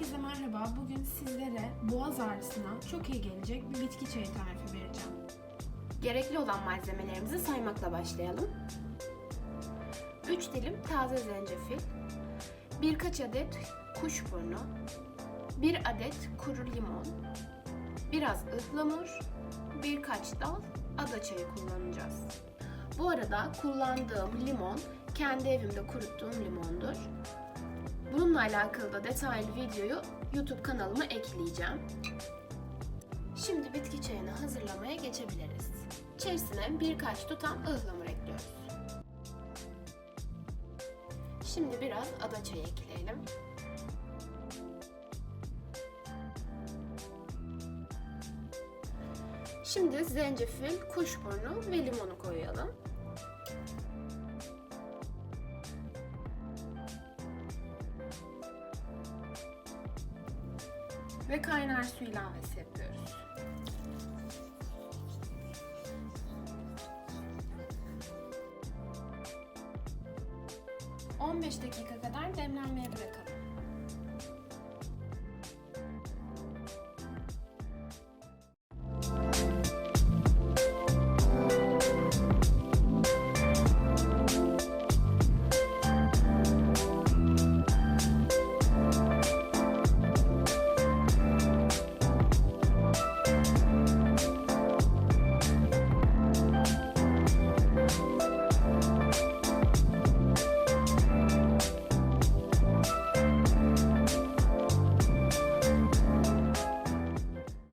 Herkese merhaba. Bugün sizlere boğaz ağrısına çok iyi gelecek bir bitki çayı tarifi vereceğim. Gerekli olan malzemelerimizi saymakla başlayalım. 3 dilim taze zencefil, birkaç adet kuşburnu, 1 adet kuru limon, biraz ıhlamur, birkaç dal ada çayı kullanacağız. Bu arada kullandığım limon kendi evimde kuruttuğum limondur. Bununla alakalı da detaylı videoyu YouTube kanalıma ekleyeceğim. Şimdi bitki çayını hazırlamaya geçebiliriz. İçerisine birkaç tutam ıhlamur ekliyoruz. Şimdi biraz ada çayı ekleyelim. Şimdi zencefil, kuşburnu ve limonu koyalım. Ve kaynar su ilavesi yapıyoruz. ...15 dakika kadar demlenmeye bırakalım.